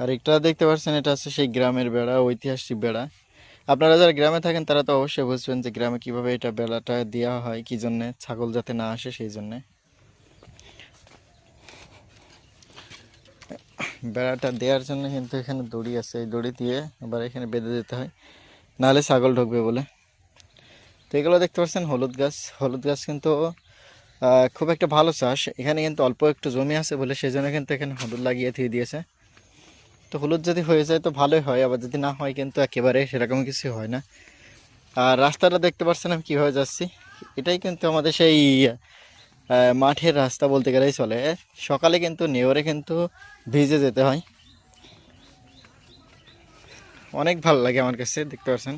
আর একটা দেখতে পাচ্ছেন, এটা হচ্ছে সেই গ্রামের বেড়া, ঐতিহাসিক বেড়া। আপনারা যারা গ্রামে থাকেন, তারা তো অবশ্যই বুঝবেন যে গ্রামে কীভাবে এটা বেড়াটা দেওয়া হয়, কি জন্যে ছাগল যাতে না আসে সেই জন্যে। বেড়াটা দেওয়ার জন্য কিন্তু এখানে দড়ি আছে, এই দড়ি দিয়ে আবার এখানে বেঁধে দিতে হয়। নাহলে ছাগল ঢুকবে বলে। তো এগুলো দেখতে পাচ্ছেন, হলুদ গাছ। হলুদ গাছ কিন্তু খুব একটা ভালো চাষ। এখানে কিন্তু অল্প একটু জমি আছে বলে সেই জন্য কিন্তু এখানে হলুদ লাগিয়ে দিয়ে দিয়েছে। তো হলুদ যদি হয়ে যায় তো ভালোই হয়, আবার যদি না হয় কিন্তু একেবারে সেরকম কিছু হয় না। আর রাস্তাটা দেখতে পাচ্ছেন আমি কীভাবে যাচ্ছি? এটাই কিন্তু আমাদের সেই মাঠের রাস্তা বলতে গেলেই চলে। সকালে কিন্তু নেওয়ারে কিন্তু ভিজে যেতে হয়। অনেক ভালো লাগে আমার কাছে, দেখতে পাচ্ছেন।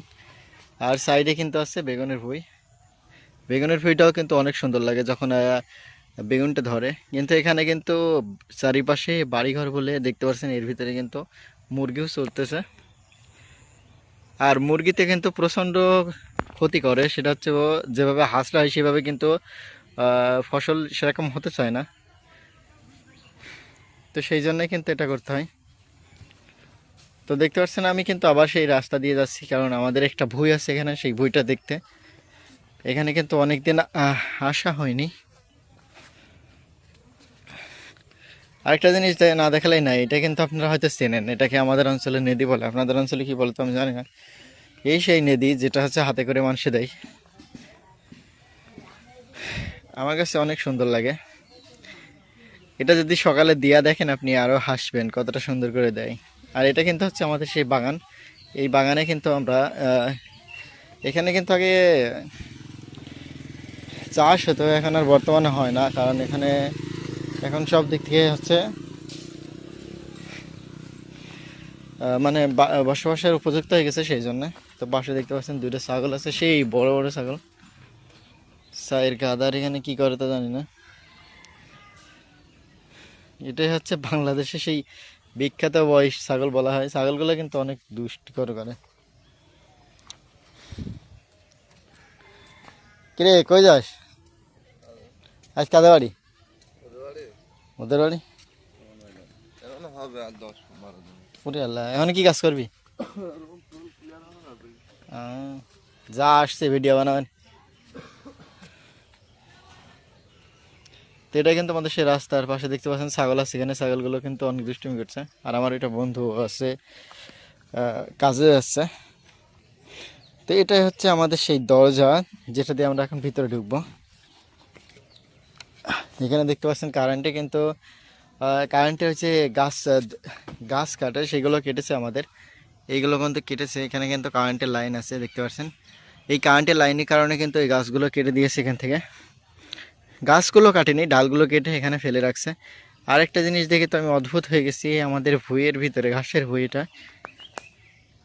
আর সাইডে কিন্তু আছে বেগুনের ভুই। বেগুনের ভুইটাও কিন্তু অনেক সুন্দর লাগে, যখন বেগুনটা ধরে। কিন্তু এখানে কিন্তু চারিপাশে বাড়িঘর বলে দেখতে পাচ্ছেন, এর ভিতরে কিন্তু মুরগিও চলতেছে। আর মুরগিতে কিন্তু প্রচণ্ড ক্ষতি করে, সেটা হচ্ছে যেভাবে হাসলা হয় সেভাবে কিন্তু ফসল সেরকম হতে চায় না। তো সেই জন্যই কিন্তু এটা করতে হয়। তো দেখতে পাচ্ছেন, আমি কিন্তু আবার সেই রাস্তা দিয়ে যাচ্ছি, কারণ আমাদের একটা ভুই আছে এখানে, সেই ভুইটা দেখতে। এখানে কিন্তু অনেক দিন আসা হয়নি। আরেকটা জিনিস না দেখালেই নাই, এটা কিন্তু আপনারা হয়তো চেনেন। এটাকে আমাদের অঞ্চলে নদী বলে। আপনাদের অঞ্চলে কি বলতো আমি জানি না। এই সেই নদী যেটা হচ্ছে হাতে করে মানুষে দেয়। আমার কাছে অনেক সুন্দর লাগে। এটা যদি সকালে দিয়া দেখেন আপনি আরও হাসবেন, কতটা সুন্দর করে দেয়। আর এটা কিন্তু হচ্ছে আমাদের সেই বাগান। এই বাগানে কিন্তু আমরা এখানে কিন্তু আগে চাষ হতো, এখন আর বর্তমানে হয় না। কারণ এখানে এখন সব দিক থেকে হচ্ছে মানে বসবাসের উপযুক্ত হয়ে গেছে সেই জন্য। তো পাশে দেখতে পাচ্ছেন দুইটা ছাগল আছে, সেই বড় বড় ছাগল। সাইয়ের গাদার এখানে কি করে তা জানি না। এটাই হচ্ছে বাংলাদেশে সেই বিখ্যাত বয়স ছাগল বলা হয়। ছাগলগুলো কিন্তু অনেক দুষ্টিকর করে। কিরে, কই যাস? আজ কাদা বাড়ি? ওদের বাড়ি? ওরে আল্লাহ এখন কি কাজ করবি? যা আসছে ভিডিও বানাবেন। তো এটা কিন্তু আমাদের সেই রাস্তার পাশে দেখতে পাচ্ছেন ছাগল আছে এখানে, ছাগলগুলো কিন্তু অনেক দুষ্টুমি করছে। আর আমার এটা বন্ধু আছে কাজে যাচ্ছে। তো এটাই হচ্ছে আমাদের সেই দরজা, যেটা দিয়ে আমরা এখন ভিতরে ঢুকবো। এখানে দেখতে পাচ্ছেন কারেন্টে কিন্তু কারেন্টে হচ্ছে গাছ গাছ কাটে সেগুলো কেটেছে আমাদের। এইগুলো কিন্তু কেটেছে, এখানে কিন্তু কারেন্টের লাইন আছে, দেখতে পাচ্ছেন। এই কারেন্টের লাইনের কারণে কিন্তু এই গাছগুলো কেটে দিয়েছে এখান থেকে। গাছগুলো কাটেনি, ডালগুলো কেটে এখানে ফেলে রাখছে। আরেকটা জিনিস দেখে তো আমি অদ্ভুত হয়ে গেছি, আমাদের ভুঁইয়ের ভিতরে, ঘাসের ভুঁইটা।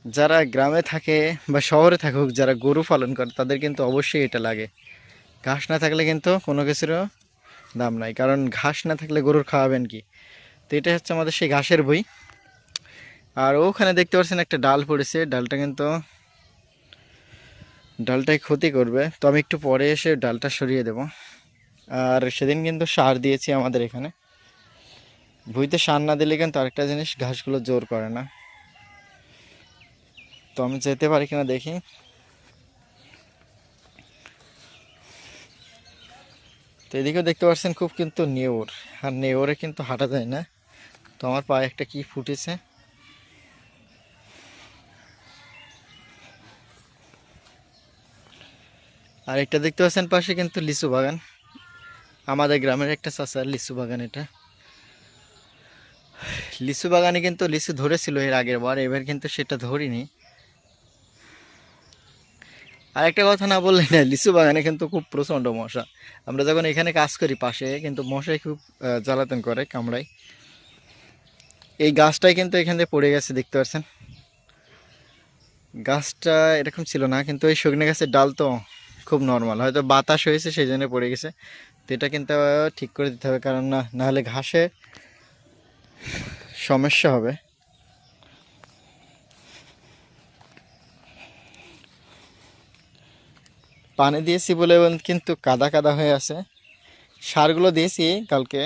যারা গ্রামে থাকে বা শহরে থাকুক, যারা গরু পালন করে, তাদের কিন্তু অবশ্যই এটা লাগে। ঘাস না থাকলে কিন্তু কোনো কিছুরও দাম নাই, কারণ ঘাস না থাকলে গরুর খাওয়াবেন কি? তো এটা হচ্ছে আমাদের সেই ঘাসের বই আর ওখানে দেখতে পাচ্ছেন একটা ডাল পড়েছে, ডালটা কিন্তু ডালটাই ক্ষতি করবে। তো আমি একটু পরে এসে ডালটা সরিয়ে দেব। আর সেদিন কিন্তু সার দিয়েছি আমাদের এখানে। ভুইতে সার না দিলে কিন্তু আরেকটা জিনিস, ঘাসগুলো জোর করে না। তো আমি যেতে পারি কিনা দেখি। তো এদিকেও দেখতে পাচ্ছেন খুব কিন্তু নেওর। আর নেওরে কিন্তু হাঁটা যায় না। তো আমার পায়ে একটা কি ফুটেছে? আর একটা দেখতে পাচ্ছেন পাশে কিন্তু লিচু বাগান। আমাদের গ্রামের একটা চাচার লিচু বাগান এটা। লিচু বাগানে কিন্তু লিচু ধরেছিল এর আগের বার, এবার কিন্তু সেটা ধরিনি। আর একটা কথা না বললে না, লিচু বাগানে কিন্তু খুব প্রচণ্ড মশা। আমরা যখন এখানে কাজ করি পাশে, কিন্তু মশাই খুব জ্বালাতন করে, কামড়ায়। এই গাছটাই কিন্তু এখান থেকে পড়ে গেছে, দেখতে পাচ্ছেন? গাছটা এরকম ছিল না, কিন্তু এই সজনে গাছের ডাল তো খুব নর্মাল হয়তো বাতাস হয়েছে, সেই জন্য পড়ে গেছে। তো এটা কিন্তু ঠিক করে দিতে হবে, কারণ না, নাহলে ঘাসে সমস্যা হবে। পানি দিয়েছি বলে কিন্তু কাদা কাদা হয়ে আছে। সারগুলো দিয়েছি কালকে।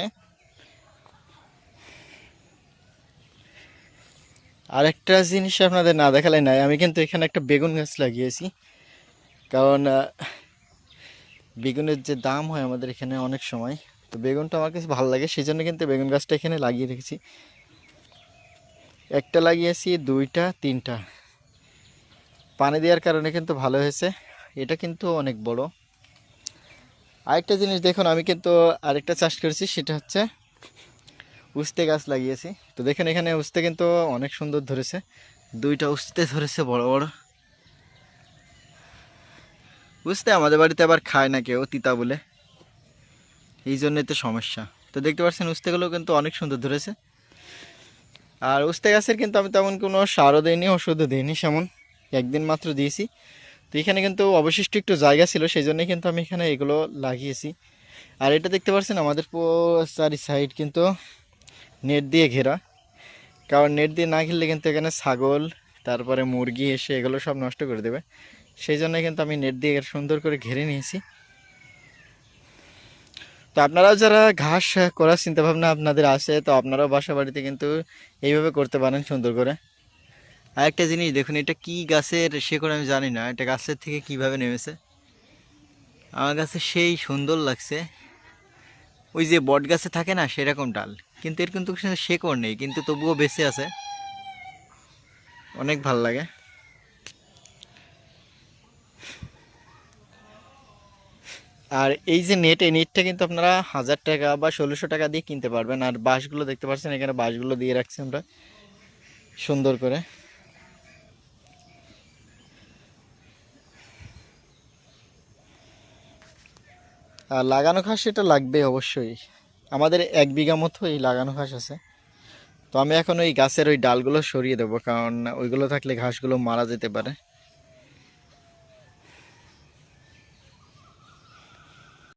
আরেকটা জিনিস আপনাদের না দেখালে নাই, আমি কিন্তু এখানে একটা বেগুন গাছ লাগিয়েছি। কারণ বেগুনের যে দাম হয় আমাদের এখানে অনেক সময়, তো বেগুনটা আমার কাছে ভালো লাগে সেই জন্য কিন্তু বেগুন গাছটা এখানে লাগিয়ে রেখেছি। একটা লাগিয়েছি, দুইটা, তিনটা। পানি দেওয়ার কারণে কিন্তু ভালো হয়েছে। এটা কিন্তু অনেক বড়। আরেকটা জিনিস দেখুন, আমি কিন্তু আরেকটা চাষ করেছি, সেটা হচ্ছে উস্তে গাছ লাগিয়েছি। তো দেখেন, এখানে উস্তে কিন্তু অনেক সুন্দর ধরেছে, দুইটা উস্তে ধরেছে বড় বড়। উস্তে আমাদের বাড়িতে আবার খায় না কেউ, তিতা বলে। এই জন্যই তো সমস্যা। তো দেখতে পাচ্ছেন, উস্তেগুলো কিন্তু অনেক সুন্দর ধরেছে। আর উস্তে গাছের কিন্তু আমি তেমন কোনো সারও দিইনি, ওষুধও দিইনি, সেমন। একদিন মাত্র দিয়েছি। তো এখানে কিন্তু অবশিষ্ট একটু জায়গা ছিল সেই জন্যই কিন্তু আমি এখানে এগুলো লাগিয়েছি। আর এটা দেখতে পাচ্ছেন, আমাদের চারি সাইড কিন্তু নেট দিয়ে ঘেরা। কারণ নেট দিয়ে না ঘিরলে কিন্তু এখানে ছাগল, তারপরে মুরগি এসে এগুলো সব নষ্ট করে দেবে। সেই জন্য কিন্তু আমি নেট দিয়ে সুন্দর করে ঘিরে নিয়েছি। তো আপনারাও যারা ঘাস করার চিন্তাভাবনা আপনাদের আছে, তো আপনারাও বাসা বাড়িতে কিন্তু এইভাবে করতে পারেন সুন্দর করে। আর একটা জিনিস দেখুন, এটা কি গাছের শেকড় আমি জানি না, এটা গাছের থেকে কীভাবে নেমেছে? আমার কাছে সেই সুন্দর লাগছে। ওই যে বট গাছে থাকে না, সেরকম ডাল। কিন্তু এর কিন্তু শেকড় নেই, কিন্তু তবুও বেঁচে আছে। অনেক ভালো লাগে। আর এই যে নেট এই নেটটা কিন্তু আপনারা হাজার টাকা বা ষোলোশো টাকা দিয়ে কিনতে পারবেন। আর বাঁশগুলো দেখতে পাচ্ছেন, এখানে বাঁশগুলো দিয়ে রাখছি আমরা। সুন্দর করে। লাগানো ঘাস এটা লাগবে অবশ্যই। আমাদের এক বিঘা মতো এই লাগানো ঘাস আছে। তো আমি এখন ওই গাছের ওই ডালগুলো সরিয়ে দেবো, কারণ ওইগুলো থাকলে ঘাসগুলো মারা যেতে পারে।